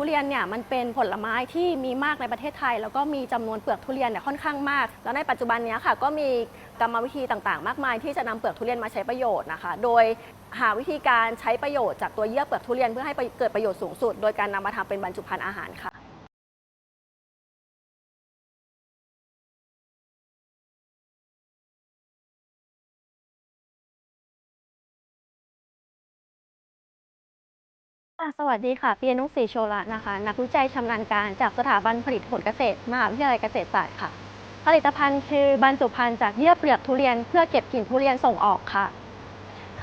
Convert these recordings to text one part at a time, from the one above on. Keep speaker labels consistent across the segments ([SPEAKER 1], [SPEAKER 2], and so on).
[SPEAKER 1] ทุเรียนเนี่ยมันเป็นผลไม้ที่มีมากในประเทศไทย แล้วก็มีจำนวนเปลือกทุเรียนเนี่ยค่อนข้างมาก แล้วในปัจจุบันนี้ค่ะก็มีกรรมวิธีต่างๆ มากมาย ที่จะนำเปลือกทุเรียนมาใช้ประโยชน์นะคะ โดยหาวิธีการใช้ประโยชน์จากตัวเยื่อเปลือกทุเรียนเพื่อให้เกิดประโยชน์สูงสุด โดยการนำมาทำเป็นบรรจุภัณฑ์อาหารค่ะ ค่ะสวัสดีค่ะเปียนุศรีโชระนะคะ นักวิจัยชำนาญการจากสถาบันผลิตผลเกษตรมหาวิทยาลัยเกษตรศาสตร์ค่ะ ผลิตภัณฑ์คือบรรจุภัณฑ์จากเยื่อเปลือกทุเรียนเพื่อเก็บกลิ่นทุเรียนส่งออกค่ะ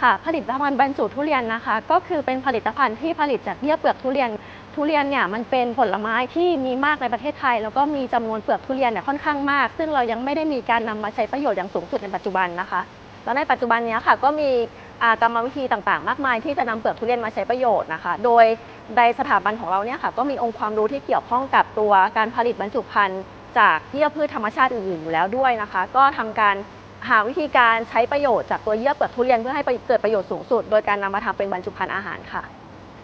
[SPEAKER 1] ค่ะ ผลิตภัณฑ์บรรจุทุเรียนนะคะ ก็คือเป็นผลิตภัณฑ์ที่ผลิตจากเยื่อเปลือกทุเรียน ทุเรียนเนี่ยมันเป็นผลไม้ที่มีมากในประเทศไทย แล้วก็มีจำนวนเปลือกทุเรียนเนี่ยค่อนข้างมาก ซึ่งเรายังไม่ได้มีการนำมาใช้ประโยชน์อย่างสูงสุดในปัจจุบันนะคะ แล้วในปัจจุบันนี้ค่ะก็มี กรรมวิธีต่างๆ มากมายที่จะนำเปลือกทุเรียนมาใช้ประโยชน์นะคะ โดยในสถาบันของเราเนี่ยค่ะก็มีองค์ความรู้ที่เกี่ยวข้องกับตัวการผลิตบรรจุภัณฑ์จากเยื่อพืชธรรมชาติอื่นๆอยู่แล้วด้วยนะคะ ก็ทำการหาวิธีการใช้ประโยชน์จากตัวเยื่อเปลือกทุเรียนเพื่อให้เกิดประโยชน์สูงสุด โดยการนำมาทำเป็นบรรจุภัณฑ์อาหารค่ะ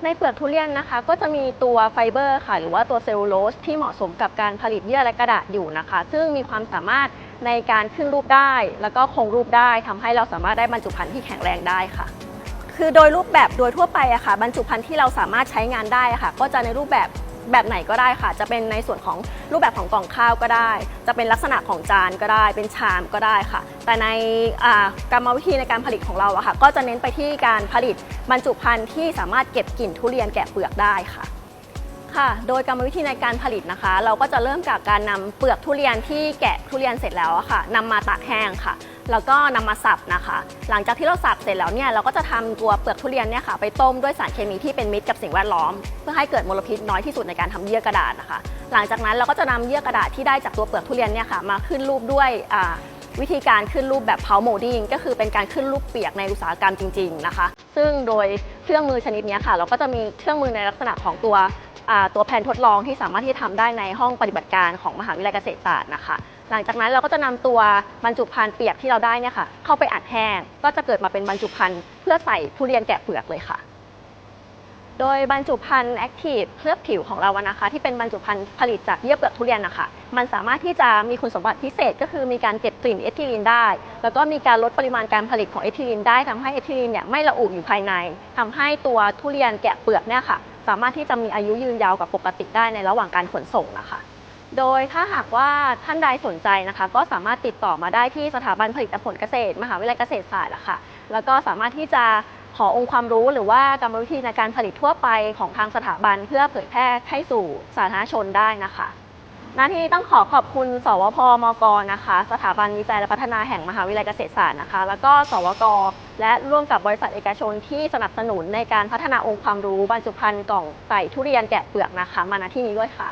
[SPEAKER 1] ในเปลือกทุเรียนนะคะ ก็จะมีตัวไฟเบอร์ค่ะ หรือว่าตัวเซลลูโลสที่เหมาะสมกับการผลิตเยื่อและกระดาษอยู่นะคะ ซึ่งมีความสามารถในการขึ้นรูปได้ แล้วก็คงรูปได้ทำให้เราสามารถได้บรรจุภัณฑ์ที่แข็งแรงได้ค่ะ คือโดยรูปแบบโดยทั่วไปอะค่ะ บรรจุภัณฑ์ที่เราสามารถใช้งานได้ะค่ะ ก็จะในรูปแบบ แบบไหนก็ได้ค่ะ จะเป็นในส่วนของรูปแบบของกล่องข้าวก็ได้ จะเป็นลักษณะของจานก็ได้ เป็นชามก็ได้ค่ะ แต่ในกรรมวิธีในการผลิตของเราอะค่ะ ก็จะเน้นไปที่การผลิตบรรจุภัณฑ์ที่สามารถเก็บกลิ่นทุเรียนแกะเปลือกได้ค่ะ ค่ะ โดยกรรมวิธีในการผลิตนะคะ เราก็จะเริ่มจากการนำเปลือกทุเรียนที่แกะทุเรียนเสร็จแล้วค่ะนำมาตากแห้งค่ะ แล้วก็นำมาสับนะคะ หลังจากที่เราสับเสร็จแล้วเนี่ยเราก็จะทำตัวเปลือกทุเรียนเนี่ยค่ะไปต้มด้วยสารเคมีที่เป็นมิตรกับสิ่งแวดล้อม เพื่อให้เกิดมลพิษน้อยที่สุดในการทำเยื่อกระดาษนะคะ หลังจากนั้นเราก็จะนำเยื่อกระดาษที่ได้จากตัวเปลือกทุเรียนเนี่ยค่ะมาขึ้นรูปด้วยวิธีการขึ้นรูปแบบเพาโมดิ้งก็คือเป็นการขึ้นรูปเปียกในอุตสาหกรรมจริง ๆนะคะ ซึ่งโดยเครื่องมือชนิดนี้ค่ะ เราก็จะมีเครื่องมือในลักษณะของตัว ตัวแผนทดลองที่สามารถที่จะทำได้ในห้องปฏิบัติการของมหาวิทยาลัยเกษตรศาสตร์นะคะ หลังจากนั้นเราก็จะนำตัวบรรจุภัณฑ์เปียกที่เราได้เนี่ยค่ะเข้าไปอัดแห้ง ก็จะเกิดมาเป็นบรรจุภัณฑ์เพื่อใส่ทุเรียนแกะเปลือกเลยค่ะ โดยบรรจุภัณฑ์แอคทีฟเคลือบผิวของเราอะนะคะ ที่เป็นบรรจุภัณฑ์ผลิตจากเยื่อเปลือกทุเรียนนะคะ มันสามารถที่จะมีคุณสมบัติพิเศษก็คือมีการเก็บกลิ่นเอทิลีนได้ แล้วก็มีการลดปริมาณการผลิตของเอทิลีนได้ทำให้เอทิลีนเนี่ยไม่ระอุอยู่ภายในทำให้ตัวทุเรียนแกะเปลือกเนี่ยค่ะ สามารถที่จะมีอายุยืนยาวกว่าปกติได้ในระหว่างการขนส่งนะคะ โดยถ้าหากว่าท่านใดสนใจนะคะ ก็สามารถติดต่อมาได้ที่สถาบันผลิตผลเกษตร มหาวิทยาลัยเกษตรศาสตร์นะค่ะแล้วก็สามารถที่จะขอองค์ความรู้หรือว่ากรรมวิธีในการผลิตทั่วไปของทางสถาบันเพื่อเผยแพร่ให้สู่สาธารณชนได้นะคะ หน้าที่ต้องขอขอบคุณ สวพมกนะคะ สถาบันวิจัยและพัฒนาแห่งมหาวิทยาลัยเกษตรศาสตร์นะคะ แล้วก็สวกและร่วมกับบริษัทเอกชนที่สนับสนุนในการพัฒนาองค์ความรู้บรรจุภัณฑ์กล่องใส่ทุเรียนแกะเปลือกนะคะ มาณที่นี้ด้วยค่ะ